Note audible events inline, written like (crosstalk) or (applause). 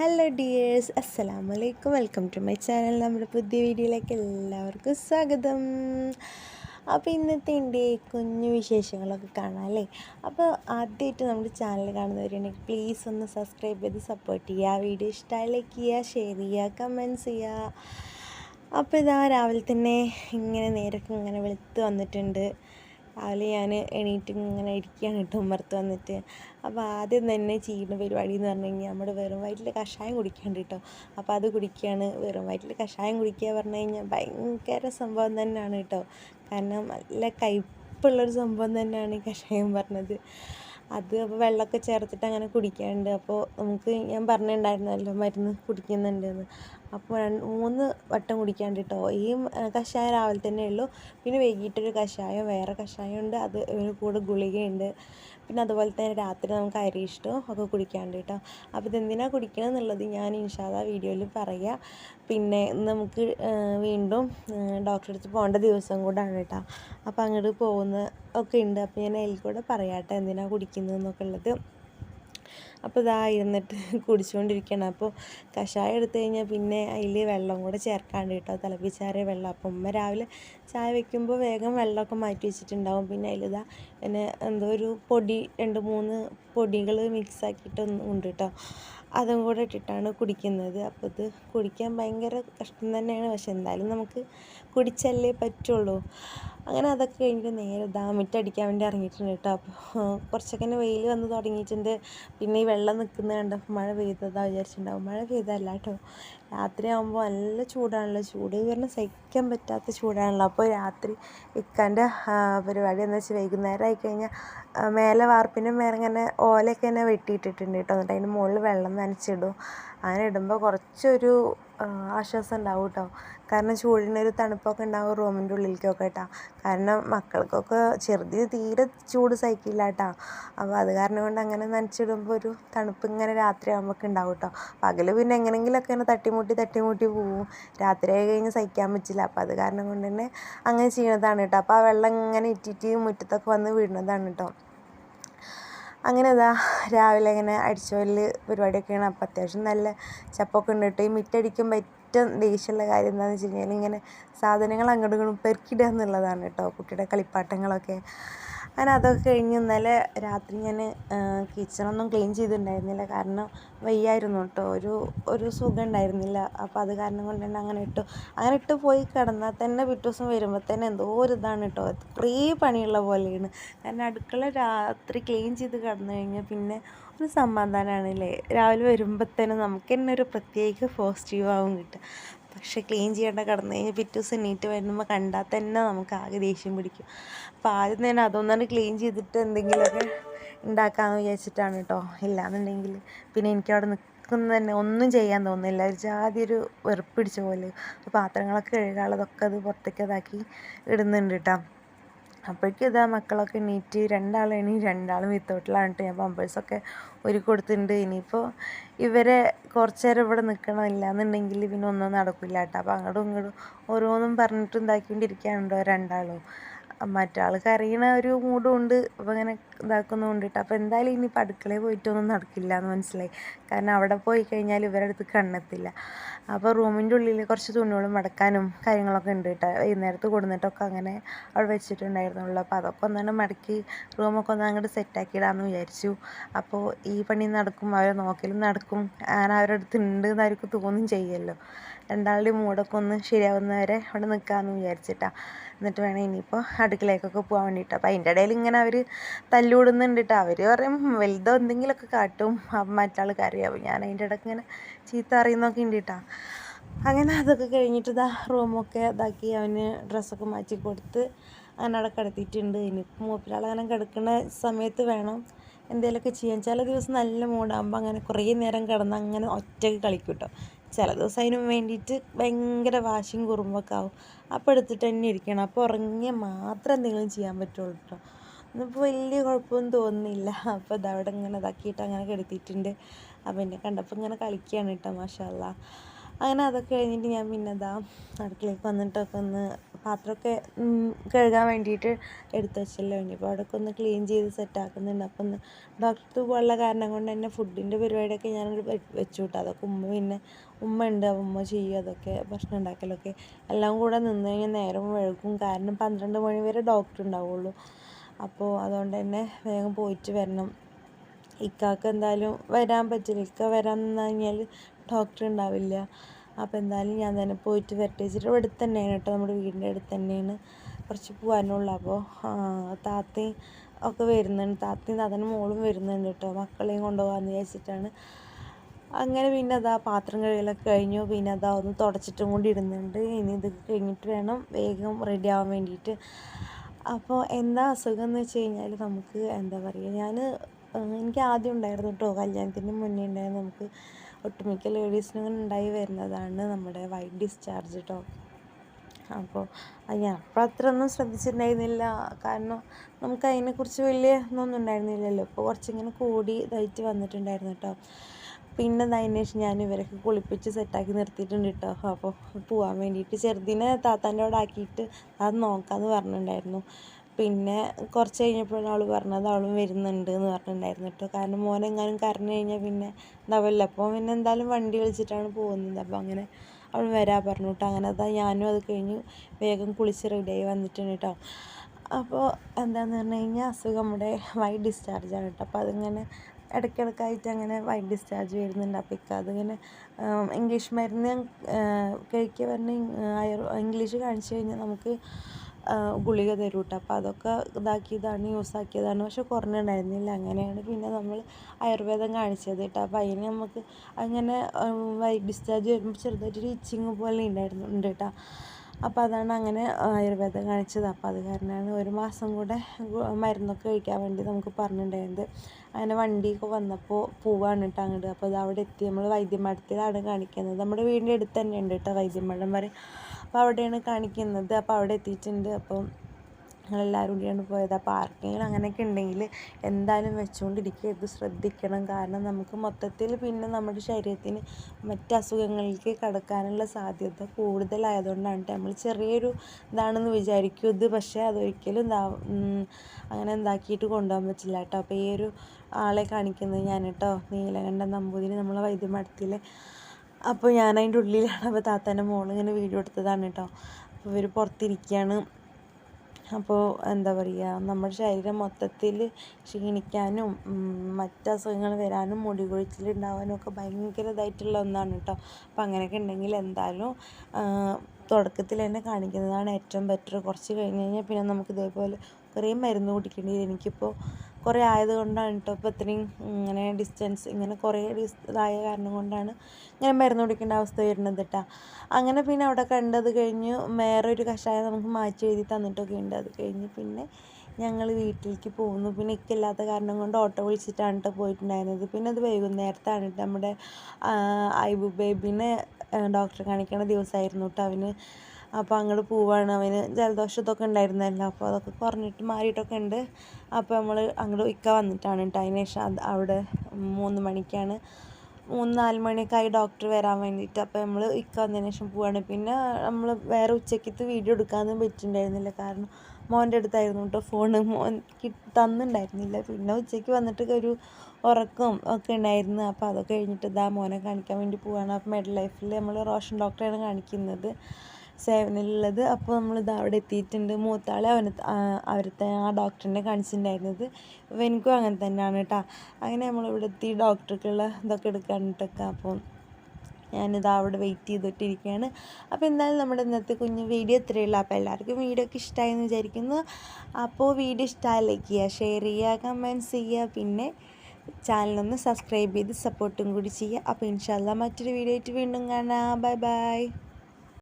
Hello dears അസ്സലാമു അലൈക്കും welcome to my channel നമ്മുടെ പുതിയ വീഡിയോയിലേക്ക് എല്ലാവർക്കും സ്വാഗതം. അപ്പോൾ ഇന്നത്തെ എന്റെ കുഞ്ഞു വിശേഷങ്ങളൊക്കെ കാണാം അല്ലേ? അപ്പോൾ ആദ്യമായിട്ട് നമ്മുടെ ചാനൽ കാണുന്നവരുണ്ടെങ്കിൽ പ്ലീസ് ഒന്ന് സബ്സ്ക്രൈബ് ചെയ്ത് സപ്പോർട്ട് ചെയ്യുക. വീഡിയോ ഇഷ്ടമായി ലൈക്ക് ചെയ്യുക ഷെയർ ചെയ്യുക കമൻസ് ചെയ്യുക. അപ്പോൾ ഇതാ രാവിലെ തന്നെ ഇങ്ങനെ നേരൊക്കെ ഇങ്ങനെ വെളുത്ത് വന്നിട്ടുണ്ട്. രാവിലെ ഞാൻ എണീറ്റ് ഇങ്ങനെ ഇരിക്കുകയാണ് കേട്ടോ ഉമ്മർത്ത് വന്നിട്ട്. അപ്പോൾ ആദ്യം തന്നെ ചെയ്യുന്ന പരിപാടി എന്ന് പറഞ്ഞു കഴിഞ്ഞാൽ നമ്മുടെ വെറും വയറ്റിൽ കഷായം കുടിക്കാണ്ട് കേട്ടോ. അപ്പോൾ അത് കുടിക്കുകയാണ്. വെറും വയറ്റിൽ കഷായം കുടിക്കുക പറഞ്ഞു കഴിഞ്ഞാൽ ഭയങ്കര സംഭവം തന്നെയാണ് കേട്ടോ. കാരണം നല്ല കയ്പുള്ളൊരു സംഭവം തന്നെയാണ് ഈ കഷായം പറഞ്ഞത്. അത് അപ്പോൾ വെള്ളമൊക്കെ ചേർത്തിട്ട് അങ്ങനെ കുടിക്കാറുണ്ട്. അപ്പോൾ നമുക്ക് ഞാൻ പറഞ്ഞിട്ടുണ്ടായിരുന്നല്ലോ മരുന്ന് കുടിക്കുന്നുണ്ടെന്ന് അപ്പോൾ മൂന്ന് വട്ടം കുടിക്കാൻ ഈ കഷായം രാവിലെ തന്നെ ഉള്ളൂ. പിന്നെ വൈകിട്ടൊരു കഷായം വേറെ കഷായം ഉണ്ട്. അത് ഇതിന് കൂടെ ഗുളികയുണ്ട്. പിന്നെ അതുപോലെ തന്നെ രാത്രി നമുക്ക് അരിഷ്ടവും ഒക്കെ കുടിക്കാണ്ട് കേട്ടോ അപ്പോൾ ഇതെന്തിനാണ് കുടിക്കണം എന്നുള്ളത് ഞാൻ ഇൻഷാല്ല വീഡിയോയിൽ പറയാം. പിന്നെ നമുക്ക് വീണ്ടും ഡോക്ടറെ അടുത്ത് പോകേണ്ട ദിവസം കൂടാണ് കേട്ടോ. അപ്പോൾ അങ്ങോട്ട് പോകുന്ന ഒക്കെ ഉണ്ട്. അപ്പോൾ ഞാൻ അതിൽ കൂടെ പറയാം കേട്ടോ എന്തിനാണ് കുടിക്കുന്നതെന്നൊക്കെ ഉള്ളത്. അപ്പോൾ ഇതാ ഇരുന്നിട്ട് (laughs) കുടിച്ചുകൊണ്ടിരിക്കുകയാണ്. അപ്പോൾ കഷായം എടുത്തു കഴിഞ്ഞാൽ പിന്നെ അതിൽ വെള്ളം കൂടെ ചേർക്കാണ്ട് കേട്ടോ. തിളപ്പിച്ചാറിയ വെള്ളം. അപ്പം ഉമ്മ രാവിലെ ചായ വെക്കുമ്പോൾ വേഗം വെള്ളമൊക്കെ മാറ്റി വെച്ചിട്ടുണ്ടാവും. പിന്നെ അതിലിതാ പിന്നെ എന്തോ ഒരു പൊടി രണ്ട് മൂന്ന് പൊടികൾ മിക്സ് ആക്കിയിട്ട് ഉണ്ട് കേട്ടോ. അതും കൂടെ ഇട്ടിട്ടാണ് കുടിക്കുന്നത്. അപ്പോൾ ഇത് കുടിക്കാൻ ഭയങ്കര കഷ്ടം തന്നെയാണ്. പക്ഷെ എന്തായാലും നമുക്ക് കുടിച്ചല്ലേ പറ്റുള്ളൂ. അങ്ങനെ അതൊക്കെ കഴിഞ്ഞിട്ട് നേരെ ഇതാ മിറ്റടിക്കാൻ വേണ്ടി ഇറങ്ങിയിട്ടുണ്ട് കേട്ടോ. അപ്പോൾ കുറച്ചൊക്കെ വെയിൽ വന്ന് തുടങ്ങിയിട്ടുണ്ട്. പിന്നെ ഈ വെള്ളം നിൽക്കുന്നത് കണ്ടപ്പോൾ മഴ പെയ്തതാ വിചാരിച്ചിട്ടുണ്ടാവും. മഴ പെയ്തതല്ല കേട്ടോ. രാത്രി ആകുമ്പോൾ നല്ല ചൂടാണല്ലോ. ചൂട് പറഞ്ഞാൽ സഹിക്കാൻ പറ്റാത്ത ചൂടാണല്ലോ. അപ്പോൾ രാത്രി ഇക്കാന്റെ പരിപാടി എന്ന് വെച്ചാൽ വൈകുന്നേരം ആയിക്കഴിഞ്ഞാൽ മേലെ വാർപ്പിന്റെ മേലെ ഇങ്ങനെ ഓലയൊക്കെ തന്നെ വെട്ടിയിട്ടിട്ടുണ്ട് കേട്ടോ. എന്നിട്ട് അതിന്റെ മുകളിൽ വെള്ളം നനച്ചിടും. അങ്ങനെ ഇടുമ്പോൾ കുറച്ചൊരു ആശ്വാസം ഉണ്ടാവും കേട്ടോ കാരണം ചൂടിനൊരു തണുപ്പൊക്കെ ഉണ്ടാവും റൂമിന്റെ ഉള്ളിലേക്കൊക്കെ കേട്ടോ. കാരണം മക്കൾക്കൊക്കെ ചെറുതി തീരെ ചൂട് സഹിക്കില്ല കേട്ടോ അപ്പോൾ അത് കാരണം കൊണ്ട് അങ്ങനെ നനച്ചിടുമ്പോൾ ഒരു തണുപ്പ് ഇങ്ങനെ രാത്രി ആകുമ്പോൾ ഉണ്ടാവും കേട്ടോ. പകൽ പിന്നെ എങ്ങനെയെങ്കിലുമൊക്കെ ഇങ്ങനെ തട്ടിമുട്ടി തട്ടിമുട്ടി പോവും. രാത്രി ആയി കഴിഞ്ഞ് സഹിക്കാൻ പറ്റില്ല. അപ്പോൾ അത് കാരണം കൊണ്ട് തന്നെ അങ്ങനെ ചെയ്യണതാണ് കേട്ടോ. അപ്പോൾ ആ വെള്ളം ഇങ്ങനെ ഇറ്റിറ്റ് മുറ്റത്തൊക്കെ വന്ന് വീഴുന്നതാണ് കേട്ടോ. അങ്ങനെ ഇതാ രാവിലെ ഇങ്ങനെ അടിച്ചുവരൽ പരിപാടിയൊക്കെയാണ്. അപ്പോൾ അത്യാവശ്യം നല്ല ചപ്പൊക്കെ ഉണ്ട് കേട്ടോ. ഈ മിറ്റടിക്കും ഏറ്റവും ദേഷ്യമുള്ള കാര്യം എന്താണെന്ന് വെച്ച് കഴിഞ്ഞാൽ ഇങ്ങനെ സാധനങ്ങൾ അങ്ങോട്ടും ഇങ്ങോട്ടും പെറുക്കിയിടുക എന്നുള്ളതാണ് കേട്ടോ. കുട്ടിയുടെ കളിപ്പാട്ടങ്ങളൊക്കെ. അങ്ങനെ അതൊക്കെ കഴിഞ്ഞ് ഇന്നലെ രാത്രി ഞാൻ കിച്ചണൊന്നും ക്ലീൻ ചെയ്തിട്ടുണ്ടായിരുന്നില്ല. കാരണം വയ്യായിരുന്നു കേട്ടോ. ഒരു ഒരു സുഖം ഉണ്ടായിരുന്നില്ല. അപ്പോൾ അത് കാരണം കൊണ്ട് തന്നെ അങ്ങനെ ഇട്ടു. അങ്ങനെ ഇട്ട് പോയി കിടന്നാൽ തന്നെ പിറ്റേ ദിവസം വരുമ്പോൾ തന്നെ എന്തോ ഒരു ഇതാണ് കേട്ടോ. കുറേ പണിയുള്ള പോലെയാണ്. കാരണം അടുക്കള രാത്രി ക്ലീൻ ചെയ്ത് കിടന്നു കഴിഞ്ഞാൽ പിന്നെ ഒരു സമാധാനമാണ് അല്ലേ രാവിലെ വരുമ്പോൾ തന്നെ നമുക്ക് തന്നെ ഒരു പ്രത്യേക പോസിറ്റീവ് ആവും കിട്ടുക. പക്ഷേ ക്ലീൻ ചെയ്യേണ്ട കിടന്നു കഴിഞ്ഞാൽ പിറ്റേ ദിവസം നീറ്റ് വരുമ്പോൾ കണ്ടാൽ തന്നെ നമുക്ക് ആകെ ദേഷ്യം പിടിക്കും. അപ്പോൾ ആദ്യം തന്നെ അതൊന്നാണ് ക്ലീൻ ചെയ്തിട്ട് എന്തെങ്കിലുമൊക്കെ ഉണ്ടാക്കാമെന്ന് വിചാരിച്ചിട്ടാണ് കേട്ടോ. ഇല്ലാന്നുണ്ടെങ്കിൽ പിന്നെ എനിക്കവിടെ നിൽക്കുന്നത് തന്നെ ഒന്നും ചെയ്യാൻ തോന്നുന്നില്ല. ഒരു ജാതി ഒരു വെറുപ്പിടിച്ച പോലെ. പാത്രങ്ങളൊക്കെ കഴുകാനുള്ളതൊക്കെ അത് പുറത്തേക്ക് ഇടുന്നുണ്ട് കേട്ടോ. അപ്പോഴേക്കും ഇതാ മക്കളൊക്കെ എണീറ്റ് രണ്ടാൾ എണീ രണ്ടാളും വിത്തൗട്ടിലാണ് കേട്ടോ. ഞാൻ പമ്പേഴ്സൊക്കെ ഒരുക്കി കൊടുത്തിട്ടുണ്ട്. ഇനിയിപ്പോൾ ഇവരെ കുറച്ച് നേരം ഇവിടെ നിൽക്കണമില്ല എന്നുണ്ടെങ്കിൽ പിന്നെ ഒന്നും നടക്കില്ല കേട്ടോ. അപ്പോൾ അങ്ങോട്ടും ഇങ്ങോട്ടും ഓരോന്നും പറഞ്ഞിട്ട് ഉണ്ടാക്കിക്കൊണ്ടിരിക്കാനുണ്ടോ രണ്ടാളും. മറ്റാൾ കരയണ ഒരു മൂഡും ഉണ്ട് അപ്പോൾ ഇങ്ങനെ ഇതാക്കുന്നുണ്ട് കേട്ടോ അപ്പോൾ എന്തായാലും ഇനി ഇനിയിപ്പോൾ അടുക്കളയിൽ പോയിട്ടൊന്നും നടക്കില്ല എന്ന് മനസ്സിലായി. കാരണം അവിടെ പോയി കഴിഞ്ഞാൽ ഇവരുടെ അടുത്ത് കണ്ണെത്തില്ല. അപ്പോൾ റൂമിന്റെ ഉള്ളിൽ കുറച്ച് തുണികളും മടക്കാനും കാര്യങ്ങളൊക്കെ ഉണ്ട് കേട്ടോ വൈകുന്നേരത്ത് കൊടുന്നിട്ടൊക്കെ അങ്ങനെ അവിടെ വെച്ചിട്ടുണ്ടായിരുന്നുള്ളൂ അപ്പോൾ അതൊക്കെ ഒന്നാണ് മടക്കി റൂമൊക്കെ ഒന്ന് അങ്ങോട്ട് സെറ്റാക്കിയിടാമെന്ന് വിചാരിച്ചു. അപ്പോൾ ഈ പണി നടക്കും അവരെ നോക്കലും നടക്കും. അങ്ങനെ അവരുടെ അടുത്ത് ഉണ്ട് എന്നായിരിക്കും തോന്നും ചെയ്യുമല്ലോ രണ്ടാളുടെയും മൂടൊക്കെ ഒന്ന് ശരിയാവുന്നവരെ അവിടെ നിൽക്കാമെന്ന് വിചാരിച്ചിട്ടാണ് എന്നിട്ട് വേണം ഇനിയിപ്പോൾ അടുക്കളയിലേക്കൊക്കെ പോകാൻ വേണ്ടിയിട്ട് അപ്പോൾ അതിന്റെ ഇടയിൽ ഇങ്ങനെ അവർ തല്ലുകൂടുന്നുണ്ട് കേട്ടോ അവർ പറയും വലുതോ എന്തെങ്കിലുമൊക്കെ കാട്ടും. മറ്റാൾ കറിയാവും ഞാൻ അതിന്റെ ഇടയ്ക്ക് ഇങ്ങനെ ചീത്ത അറിയുന്നൊക്കെ ഉണ്ട് കേട്ടോ അങ്ങനെ അതൊക്കെ കഴിഞ്ഞിട്ട് ഇതാ റൂമൊക്കെ ഇതാക്കി അവന് ഡ്രസ്സൊക്കെ മാറ്റി കൊടുത്ത് അങ്ങനെ അവിടെ കിടത്തിയിട്ടുണ്ട്. ഇനിയിപ്പോൾ മൂപ്പിലാളങ്ങനെ കിടക്കുന്ന സമയത്ത് വേണം എന്തെങ്കിലുമൊക്കെ ചെയ്യാൻ. ചില ദിവസം നല്ല മൂടാകുമ്പോൾ അങ്ങനെ കുറേ നേരം കിടന്ന് അങ്ങനെ ഒറ്റയ്ക്ക് കളിക്കും കേട്ടോ ചില ദിവസം അതിന് വേണ്ടിയിട്ട് ഭയങ്കര വാശിയും കുറുമ്പൊക്കെ ആവും. അപ്പോൾ എടുത്തിട്ട് തന്നെ ഇരിക്കണം. അപ്പോൾ ഉറങ്ങിയാൽ മാത്രം എന്തെങ്കിലും ചെയ്യാൻ പറ്റുള്ളൂ കേട്ടോ ഇന്നിപ്പോൾ വലിയ കുഴപ്പമൊന്നും തോന്നുന്നില്ല. അപ്പോൾ ഇതവിടെ ഇങ്ങനെ ഇതാക്കിയിട്ട് അങ്ങനെ കിടത്തിയിട്ടുണ്ട്. അപ്പോൾ എന്നെ കണ്ടപ്പോൾ ഇങ്ങനെ കളിക്കുകയാണ് കേട്ടോ മാഷാല്ല അങ്ങനെ അതൊക്കെ കഴിഞ്ഞിട്ട് ഞാൻ പിന്നെ അതാ അടുക്കളയ്ക്ക് വന്നിട്ടൊക്കെ ഒന്ന് പാത്രമൊക്കെ കഴുകാൻ വേണ്ടിയിട്ട് എടുത്ത് വെച്ചല്ലോ. ഇനിയിപ്പോൾ അവിടെയൊക്കെ ഒന്ന് ക്ലീൻ ചെയ്ത് സെറ്റാക്കുന്നുണ്ട് അപ്പം ഒന്ന് ഡോക്ടർ പോലുള്ള കാരണം കൊണ്ട് തന്നെ ഫുഡിന്റെ പരിപാടിയൊക്കെ ഞാൻ വെച്ചു വിട്ടു അതൊക്കെ ഉമ്മ പിന്നെ ഉമ്മ ഉണ്ട്. ഉമ്മ ചെയ്യും. അതൊക്കെ ഭക്ഷണം ഉണ്ടാക്കലൊക്കെ. എല്ലാം കൂടെ നിന്ന് കഴിഞ്ഞാൽ നേരം വഴുക്കും കാരണം പന്ത്രണ്ട് മണി വരെ ഡോക്ടർ ഉണ്ടാവുള്ളൂ. അപ്പോൾ അതുകൊണ്ട് തന്നെ വേഗം പോയിട്ട് വരണം. ഇക്കാക്ക് എന്തായാലും വരാൻ പറ്റില്ല. ഇക്ക വരാൻ നിന്ന് കഴിഞ്ഞാൽ ഡോക്ടർ ഉണ്ടാവില്ല. അപ്പോൾ എന്തായാലും ഞാൻ തന്നെ പോയിട്ട് വരട്ടെ വെച്ചിട്ട് ഇവിടെ അടുത്ത് തന്നെയാണ് കേട്ടോ. നമ്മുടെ വീടിന്റെ അടുത്ത് തന്നെയാണ്. കുറച്ച് പോകാനുള്ളൂ അപ്പോൾ താത്തയും ഒക്കെ വരുന്നുണ്ട്. താത്തയും താത്തന്റെ മോളും വരുന്നുണ്ട് കേട്ടോ. മക്കളെയും കൊണ്ടുപോകാമെന്ന് വിചാരിച്ചിട്ടാണ്. അങ്ങനെ പിന്നെ അതാ പാത്രം കഴുകലൊക്കെ കഴിഞ്ഞു. പിന്നെ അതാ ഒന്ന് തുടച്ചിട്ടും കൊണ്ട് ഇടുന്നുണ്ട്. ഇനി ഇത് കഴിഞ്ഞിട്ട് വേണം വേഗം റെഡി ആവാൻ വേണ്ടിയിട്ട്. അപ്പോൾ എന്താ അസുഖം എന്ന് വെച്ച് കഴിഞ്ഞാൽ നമുക്ക് എന്താ പറയുക ഞാൻ എനിക്ക് ആദ്യം ഉണ്ടായിരുന്നു കേട്ടോ. കല്യാണത്തിന് മുന്നേ ഉണ്ടായിരുന്നു നമുക്ക്. ഒട്ടുമിക്ക ലേഡീസിനും ഉണ്ടായി വരുന്നതാണ് നമ്മുടെ വൈറ്റ് ഡിസ്ചാർജ് കേട്ടോ അപ്പോൾ ഞാൻ അപ്പോൾ അത്ര ഒന്നും ശ്രദ്ധിച്ചിട്ടുണ്ടായിരുന്നില്ല. കാരണം നമുക്ക് അതിനെക്കുറിച്ച് വലിയ ഒന്നും ഉണ്ടായിരുന്നില്ലല്ലോ. ഇപ്പോൾ കുറച്ചിങ്ങനെ കൂടി ഇതായിട്ട് വന്നിട്ടുണ്ടായിരുന്നു കേട്ടോ പിന്നെ അതിന് ശേഷം ഞാൻ ഇവരൊക്കെ കുളിപ്പിച്ച് സെറ്റാക്കി നിർത്തിയിട്ടുണ്ട് കേട്ടോ അപ്പോൾ പോകാൻ വേണ്ടിയിട്ട് ചെറുതിനെ താത്താന്റെ അവിടെ ആക്കിയിട്ട് അത് നോക്കാമെന്ന് പറഞ്ഞിട്ടുണ്ടായിരുന്നു. പിന്നെ കുറച്ച് കഴിഞ്ഞപ്പോഴാണ് അവൾ പറഞ്ഞത് അവളും വരുന്നുണ്ട് എന്ന് പറഞ്ഞിട്ടുണ്ടായിരുന്നു കേട്ടോ. കാരണം മോനെങ്ങാനും കരഞ്ഞു കഴിഞ്ഞാൽ പിന്നെ ഉണ്ടാവില്ല അപ്പോൾ പിന്നെ എന്തായാലും വണ്ടി വിളിച്ചിട്ടാണ് പോകുന്നത്. അപ്പോൾ അങ്ങനെ അവൾ വരാൻ പറഞ്ഞു കേട്ടോ. അങ്ങനെ അതാ ഞാനും അത് കഴിഞ്ഞ് വേഗം കുളിച്ച് റെഡിയായി വന്നിട്ടുണ്ട് കേട്ടോ. അപ്പോൾ എന്താണെന്ന് പറഞ്ഞു കഴിഞ്ഞാൽ അസുഖം നമ്മുടെ വൈറ്റ് ഡിസ്ചാർജ് ആണ് കേട്ടോ. അപ്പോൾ അതിങ്ങനെ ഇടയ്ക്കിടയ്ക്കായിട്ട് അങ്ങനെ വൈറ്റ് ഡിസ്ചാർജ് വരുന്നുണ്ട്. അപ്പോൾ ഇക്ക അതിങ്ങനെ ഇംഗ്ലീഷ് മരുന്ന് കഴിക്കുക പറഞ്ഞ് ഇംഗ്ലീഷ് കാണിച്ചു കഴിഞ്ഞാൽ നമുക്ക് ഗുളിക തരും കേട്ടോ അപ്പോൾ അതൊക്കെ ഇതാക്കിയതാണ് യൂസ് ആക്കിയതാണ് പക്ഷെ കുറഞ്ഞിട്ടുണ്ടായിരുന്നില്ല അങ്ങനെയാണ് പിന്നെ നമ്മൾ ആയുർവേദം കാണിച്ചത് കേട്ടോ. അപ്പോൾ അതിന് നമുക്ക് അങ്ങനെ ഡിസ്ചാർജ് വരുമ്പോൾ ചെറുതായിട്ടൊരു ഇച്ചിങ് പോലെ ഉണ്ടായിരുന്നു ഉണ്ട് കേട്ടോ. അപ്പോൾ അതാണ് അങ്ങനെ ആയുർവേദം കാണിച്ചത്. അപ്പോൾ അത് കാരണമാണ് ഒരു മാസം കൂടെ മരുന്നൊക്കെ കഴിക്കാൻ വേണ്ടി നമുക്ക് പറഞ്ഞിട്ടുണ്ടായിരുന്നത്. അങ്ങനെ വണ്ടിയൊക്കെ വന്നപ്പോൾ പോവാണ് കേട്ടോ അങ്ങോട്ട് അപ്പോൾ അത് അവിടെ എത്തി. നമ്മൾ വൈദ്യമഠത്തിലാണ് കാണിക്കുന്നത്. നമ്മുടെ വീടിന്റെ അടുത്ത് തന്നെ ഉണ്ട് കേട്ടോ വൈദ്യമഠം വരെ. അപ്പോൾ അവിടെയാണ് കാണിക്കുന്നത്. അപ്പോൾ അവിടെ എത്തിയിട്ടുണ്ട്. അപ്പം ഞങ്ങളെല്ലാവരും കൂടിയാണ് പോയത്. അപ്പോൾ ആർക്കെങ്കിലും അങ്ങനെയൊക്കെ ഉണ്ടെങ്കിൽ എന്തായാലും വെച്ചുകൊണ്ടിരിക്കരുത് ശ്രദ്ധിക്കണം. കാരണം നമുക്ക് മൊത്തത്തിൽ പിന്നെ നമ്മുടെ ശരീരത്തിന് മറ്റ് അസുഖങ്ങളിലേക്ക് കടക്കാനുള്ള സാധ്യത കൂടുതലായതുകൊണ്ടാണ് നമ്മൾ ചെറിയൊരു ഇതാണെന്ന് വിചാരിക്കും. ഇത് പക്ഷേ അതൊരിക്കലും എന്താ അങ്ങനെ എന്താക്കിയിട്ട് കൊണ്ടുപോകാൻ പറ്റില്ല കേട്ടോ അപ്പോൾ ഈ ഒരു ആളെ കാണിക്കുന്നത് ഞാൻ കേട്ടോ നീലകണ്ഠ നമ്പൂതിരി. നമ്മളെ വൈദ്യമഠത്തിലെ അപ്പോൾ ഞാൻ അതിന്റെ ഉള്ളിലാണ് അപ്പോൾ താത്താന്റെ മോളിങ്ങനെ വീഡിയോ എടുത്തതാണ് കേട്ടോ അപ്പോൾ ഇവർ പുറത്തിരിക്കുകയാണ് അപ്പോൾ എന്താ പറയുക നമ്മുടെ ശരീരം മൊത്തത്തിൽ ക്ഷീണിക്കാനും മറ്റ് അസുഖങ്ങൾ വരാനും മുടി കൊഴിച്ചിലുണ്ടാവാനും ഒക്കെ ഭയങ്കര ഇതായിട്ടുള്ള ഒന്നാണ് കേട്ടോ അപ്പോൾ അങ്ങനെയൊക്കെ ഉണ്ടെങ്കിൽ എന്തായാലും തുടക്കത്തിൽ തന്നെ കാണിക്കുന്നതാണ് ഏറ്റവും ബെറ്റർ കുറച്ച് കഴിഞ്ഞ് കഴിഞ്ഞാൽ പിന്നെ നമുക്ക് ഇതേപോലെ കുറേ മരുന്ന് കുടിക്കേണ്ടി വരും. എനിക്കിപ്പോൾ കുറേ ആയതുകൊണ്ടാണ് കേട്ടോ ഇപ്പോൾ ഇത്രയും ഇങ്ങനെ ഡിസ്റ്റൻസ് ഇങ്ങനെ കുറേ ഇതായ കാരണം കൊണ്ടാണ് ഇങ്ങനെ മരുന്ന് കുടിക്കേണ്ട അവസ്ഥ വരുന്നത് കേട്ടോ അങ്ങനെ പിന്നെ അവിടെ കണ്ടത് കഴിഞ്ഞ് വേറെ ഒരു കഷായം നമുക്ക് മാറ്റി എഴുതി തന്നിട്ടൊക്കെ ഉണ്ട്. അത് കഴിഞ്ഞ് പിന്നെ ഞങ്ങൾ വീട്ടിലേക്ക് പോകുന്നു. പിന്നെ ഇക്കില്ലാത്ത കാരണം കൊണ്ട് ഓട്ടോ വിളിച്ചിട്ടാണ് കേട്ടോ പോയിട്ടുണ്ടായിരുന്നത്. പിന്നെ അത് വൈകുന്നേരത്താണ് നമ്മുടെ ഐബു ബേബിനെ ഡോക്ടറെ കാണിക്കേണ്ട ദിവസമായിരുന്നു കേട്ടോ അവന് അപ്പോൾ അങ്ങോട്ട് പോവാണ്. അവന് ജലദോഷത്തൊക്കെ ഉണ്ടായിരുന്നല്ലോ. അപ്പോൾ അതൊക്കെ കുറഞ്ഞിട്ട് മാറിയിട്ടൊക്കെ ഉണ്ട്. അപ്പോൾ നമ്മൾ അങ്ങോട്ട് ഇക്ക വന്നിട്ടാണ് കേട്ടോ അതിന് ശേഷം അവിടെ മൂന്ന് മണിക്കാണ്. മൂന്ന് നാല് മണിയൊക്കെ ആയി ഡോക്ടർ വരാൻ വേണ്ടിയിട്ട്. അപ്പോൾ നമ്മൾ ഇക്ക വന്നതിന് ശേഷം പോവാണ്. പിന്നെ നമ്മൾ വേറെ ഉച്ചയ്ക്ക് വീഡിയോ എടുക്കാനൊന്നും പറ്റിയിട്ടുണ്ടായിരുന്നില്ല കാരണം മോന്റെ അടുത്തായിരുന്നു കേട്ടോ ഫോണ് മോൻ തന്നിട്ടുണ്ടായിരുന്നില്ല പിന്നെ ഉച്ചയ്ക്ക് വന്നിട്ട് ഒരു ഉറക്കം ഒക്കെ ഉണ്ടായിരുന്നു. അപ്പോൾ അതൊക്കെ കഴിഞ്ഞിട്ട് ഇതാ മോനെ കാണിക്കാൻ വേണ്ടി പോവാണ്. അപ്പോൾ മെഡ് ലൈഫിൽ നമ്മൾ റോഷൻ ഡോക്ടറെയാണ് കാണിക്കുന്നത്. സേവനിലുള്ളത് അപ്പോൾ നമ്മൾ ഇത് അവിടെ എത്തിയിട്ടുണ്ട്. മൂത്താളെ അവന് അവിടുത്തെ ആ ഡോക്ടറിനെ കാണിച്ചിട്ടുണ്ടായിരുന്നത് അപ്പോൾ എനിക്കും അങ്ങനെ തന്നെയാണ് കേട്ടോ. അങ്ങനെ നമ്മളിവിടെ എത്തി ഡോക്ടർക്കുള്ള ഇതൊക്കെ എടുക്കാനിട്ടൊക്കെ. അപ്പോൾ ഞാനിത് അവിടെ വെയിറ്റ് ചെയ്തിട്ടിരിക്കുകയാണ്. അപ്പോൾ എന്തായാലും നമ്മുടെ ഇന്നത്തെ കുഞ്ഞ് വീഡിയോ ഇത്രയേ ഉള്ളൂ. അപ്പോൾ എല്ലാവർക്കും വീഡിയോ ഒക്കെ ഇഷ്ടമായെന്ന് വിചാരിക്കുന്നു. അപ്പോൾ വീഡിയോ ഇഷ്ടമായി ലൈക്ക് ചെയ്യുക ഷെയർ ചെയ്യുക കമന്റ്സ് ചെയ്യുക. പിന്നെ ചാനലൊന്ന് സബ്സ്ക്രൈബ് ചെയ്ത് സപ്പോർട്ടും കൂടി ചെയ്യുക. അപ്പോൾ ഇൻഷാല്ല മറ്റൊരു വീഡിയോ ആയിട്ട് വീണ്ടും കാണാം. Bye bye